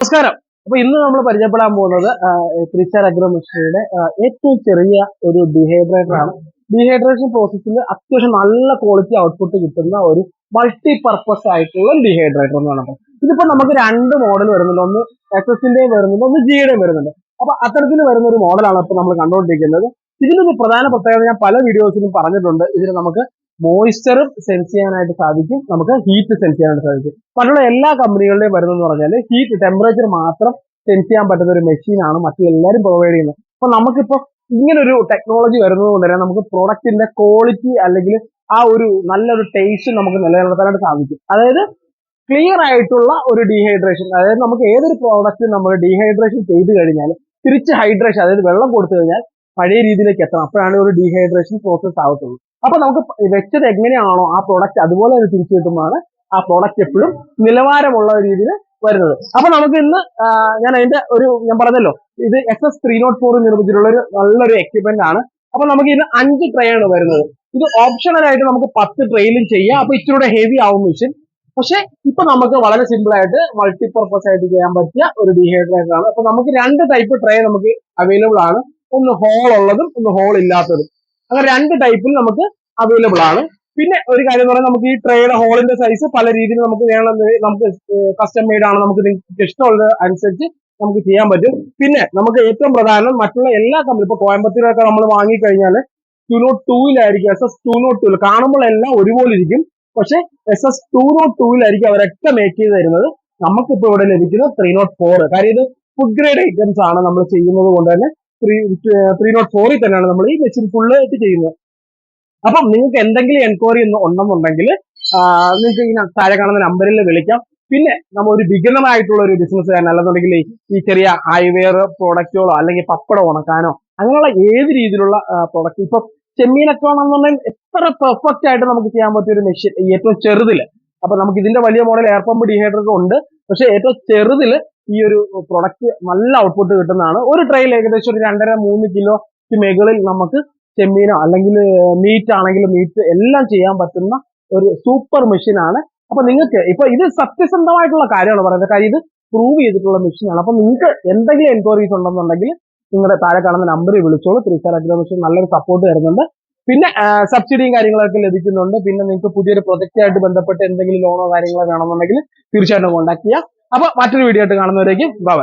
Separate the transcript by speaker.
Speaker 1: നമസ്കാരം. അപ്പൊ ഇന്ന് നമ്മൾ പരിചയപ്പെടാൻ പോകുന്നത് ത്രിച്ചർ അഗ്രോമിസ്ട്രിയുടെ ഏറ്റവും ചെറിയ ഒരു ഡീഹൈഡ്രേറ്റർ ആണ്. ഡീഹൈഡ്രേഷൻ പ്രോസസ്സിൽ അത്യാവശ്യം നല്ല ക്വാളിറ്റി ഔട്ട്പുട്ട് കിട്ടുന്ന ഒരു മൾട്ടി പർപ്പസ് ആയിട്ടുള്ള ഡീഹൈഡ്രേറ്റർ എന്ന് പറയുന്നത് ഇതിപ്പോ നമുക്ക് രണ്ട് മോഡൽ വരുന്നുണ്ട്. ഒന്ന് എസ് എസിന്റെയും വരുന്നുണ്ട് ഒന്ന് ജിയുടെയും വരുന്നുണ്ട്. അപ്പൊ അത്തരത്തിൽ വരുന്ന ഒരു മോഡലാണ് ഇപ്പൊ നമ്മൾ കണ്ടുകൊണ്ടിരിക്കുന്നത് ഇതിനൊരു പ്രധാന പ്രത്യേകത ഞാൻ പല വീഡിയോസിലും പറഞ്ഞിട്ടുണ്ട്. ഇതിന് നമുക്ക് മോയ്സ്ചറും സെൻസ് ചെയ്യാനായിട്ട് സാധിക്കും. നമുക്ക് ഹീറ്റ് സെൻസ് ചെയ്യാനായിട്ട് സാധിക്കും. മറ്റുള്ള എല്ലാ കമ്പനികളുടെയും വരുന്നതെന്ന് പറഞ്ഞാൽ ഹീറ്റ് ടെമ്പറേച്ചർ മാത്രം സെൻസ് ചെയ്യാൻ പറ്റുന്ന ഒരു മെഷീനാണ് എല്ലാവരും പ്രൊവൈഡ് ചെയ്യുന്നത്. അപ്പൊ നമുക്കിപ്പോ ഇങ്ങനൊരു ടെക്നോളജി വരുന്നത് കൊണ്ട് തന്നെ നമുക്ക് പ്രോഡക്റ്റിന്റെ ക്വാളിറ്റി അല്ലെങ്കിൽ ആ ഒരു നല്ലൊരു ടേസ്റ്റ് നമുക്ക് നിലനിർത്താനായിട്ട് സാധിക്കും. അതായത് ക്ലിയർ ആയിട്ടുള്ള ഒരു ഡീഹൈഡ്രേഷൻ അതായത് നമുക്ക് ഏതൊരു പ്രോഡക്റ്റ് നമ്മൾ ഡീഹൈഡ്രേഷൻ ചെയ്ത് കഴിഞ്ഞാൽ തിരിച്ച് ഹൈഡ്രേഷൻ അതായത് വെള്ളം കൊടുത്തു കഴിഞ്ഞാൽ പഴയ രീതിയിലേക്ക് എത്തണം. അപ്പോഴാണ് ഒരു ഡീഹൈഡ്രേഷൻ പ്രോസസ് ആവത്തുള്ളൂ. അപ്പൊ നമുക്ക് വെച്ചത് എങ്ങനെയാണോ ആ പ്രോഡക്റ്റ് അതുപോലെ തന്നെ തിരിച്ചു കിട്ടുമ്പോഴാണ് ആ പ്രോഡക്റ്റ് എപ്പോഴും നിലവാരമുള്ള രീതിയിൽ വരുന്നത്. അപ്പൊ നമുക്ക് ഇന്ന് ഞാൻ അതിന്റെ ഒരു ഞാൻ പറഞ്ഞല്ലോ ഇത് S S three nought four നിർമ്മിച്ചിട്ടുള്ള ഒരു നല്ലൊരു എക്യുപ്മെന്റ് ആണ്. അപ്പൊ നമുക്ക് ഇതിന് അഞ്ച് ട്രേ ആണ് വരുന്നത്. ഇത് ഓപ്ഷണൽ ആയിട്ട് നമുക്ക് പത്ത് ട്രെയിലും ചെയ്യാം. അപ്പൊ ഇച്ചിരൂടെ ഹെവി ആവും മെഷീൻ പക്ഷെ ഇപ്പൊ നമുക്ക് വളരെ സിമ്പിൾ ആയിട്ട് മൾട്ടിപ്പർപ്പസ് ആയിട്ട് ചെയ്യാൻ പറ്റിയ ഒരു ഡീഹൈഡ്രേറ്റർ ആണ്. അപ്പൊ നമുക്ക് രണ്ട് ടൈപ്പ് ട്രേ നമുക്ക് അവൈലബിൾ ആണ്. ഒന്ന് ഹോൾ ഉള്ളതും ഒന്ന് ഹോൾ ഇല്ലാത്തതും. അങ്ങനെ രണ്ട് ടൈപ്പിൽ നമുക്ക് അവൈലബിൾ ആണ്. പിന്നെ ഒരു കാര്യം എന്ന് പറഞ്ഞാൽ നമുക്ക് ഈ ട്രേയുടെ ഹോളിന്റെ സൈസ് പല രീതിയിൽ നമുക്ക് വേണം നമുക്ക് കസ്റ്റം മെയ്ഡ് ആണ് നമുക്ക് നിങ്ങൾക്ക് ഇഷ്ടമുള്ളത് അനുസരിച്ച് നമുക്ക് ചെയ്യാൻ പറ്റും. പിന്നെ നമുക്ക് ഏറ്റവും പ്രധാനം മറ്റുള്ള എല്ലാ കമ്പനി ഇപ്പൊ കോയമ്പത്തൂരൊക്കെ നമ്മൾ വാങ്ങിക്കഴിഞ്ഞാൽ ടു നോട്ട് ടൂയിലായിരിക്കും എസ് എസ് ടു നോട്ട് കാണുമ്പോൾ എല്ലാം ഒരുപോലെ ഇരിക്കും. പക്ഷെ എസ് എസ് ടു നോട്ട് ടൂയിലായിരിക്കും അവരൊക്കെ മേക്ക് ചെയ്ത് തരുന്നത്. നമുക്കിപ്പോ ഇവിടെ ലഭിക്കുന്നത് ത്രീ നോട്ട് ഫോർ കാര്യം ഇത് ഫുഡ് ഗ്രേഡ് ഐറ്റംസ് ആണ് നമ്മൾ ചെയ്യുന്നത് കൊണ്ട് തന്നെ ത്രീ ത്രീ നോട്ട് ഫോറിൽ തന്നെയാണ് നമ്മൾ ഈ മെഷീൻ ഫുള്ളായിട്ട് ചെയ്യുന്നത്. അപ്പം നിങ്ങൾക്ക് എന്തെങ്കിലും എൻക്വയറി ഉണ്ടെന്നുണ്ടെങ്കിൽ നിങ്ങൾക്ക് ഈ താഴെ കാണുന്ന നമ്പറിൽ വിളിക്കാം. പിന്നെ നമ്മൾ ഒരു വിഘടനമായിട്ടുള്ള ഒരു ബിസിനസ്സുകാരൻ അല്ലെന്നുണ്ടെങ്കിൽ ഈ ചെറിയ ഹൈവെയർ പ്രോഡക്റ്റുകളോ അല്ലെങ്കിൽ പപ്പടം ഉണക്കാനോ അങ്ങനെയുള്ള ഏത് രീതിയിലുള്ള പ്രോഡക്റ്റ് ഇപ്പൊ ചെമ്മീനൊക്കെ എത്ര പെർഫെക്റ്റ് ആയിട്ട് നമുക്ക് ചെയ്യാൻ പറ്റിയ ഒരു മെഷീൻ ഏറ്റവും ചെറുതിൽ അപ്പൊ നമുക്ക് ഇതിന്റെ വലിയ മോഡൽ എയർ പമ്പ് ഡീഹൈഡർ ഉണ്ട്. പക്ഷെ ഏറ്റവും ചെറുതിൽ ഈ ഒരു പ്രൊഡക്റ്റ് നല്ല ഔട്ട്പുട്ട് കിട്ടുന്നതാണ്. ഒരു ട്രെയിൽ ഏകദേശം ഒരു രണ്ടര മൂന്ന് കിലോയ്ക്ക് മുകളിൽ നമുക്ക് ചെമ്മീനോ അല്ലെങ്കിൽ മീറ്റ് ആണെങ്കിലും മീറ്റ് എല്ലാം ചെയ്യാൻ പറ്റുന്ന ഒരു സൂപ്പർ മെഷീനാണ് അപ്പൊ നിങ്ങൾക്ക് ഇപ്പൊ ഇത് സത്യസന്ധമായിട്ടുള്ള കാര്യമാണ് പറയുന്നത്. കാര്യം ഇത് പ്രൂവ് ചെയ്തിട്ടുള്ള മെഷീനാണ് അപ്പൊ നിങ്ങൾക്ക് എന്തെങ്കിലും എൻക്വയറീസ് ഉണ്ടെന്നുണ്ടെങ്കിൽ നിങ്ങളുടെ താഴെ കാണുന്ന നമ്പറിൽ വിളിച്ചോളൂ. തിരിച്ചാൽ മെഷീൻ നല്ലൊരു സപ്പോർട്ട് തരുന്നുണ്ട്. പിന്നെ സബ്സിഡിയും കാര്യങ്ങളൊക്കെ ലഭിക്കുന്നുണ്ട്. പിന്നെ നിങ്ങൾക്ക് പുതിയൊരു പ്രൊജക്റ്റായിട്ട് ബന്ധപ്പെട്ട് എന്തെങ്കിലും ലോണോ കാര്യങ്ങളോ വേണമെന്നുണ്ടെങ്കിൽ തീർച്ചയായിട്ടും കോൺടാക്ട് ചെയ്യാം. അപ്പൊ മറ്റൊരു വീഡിയോ ആയിട്ട് കാണുന്നവരേക്കും ബൈ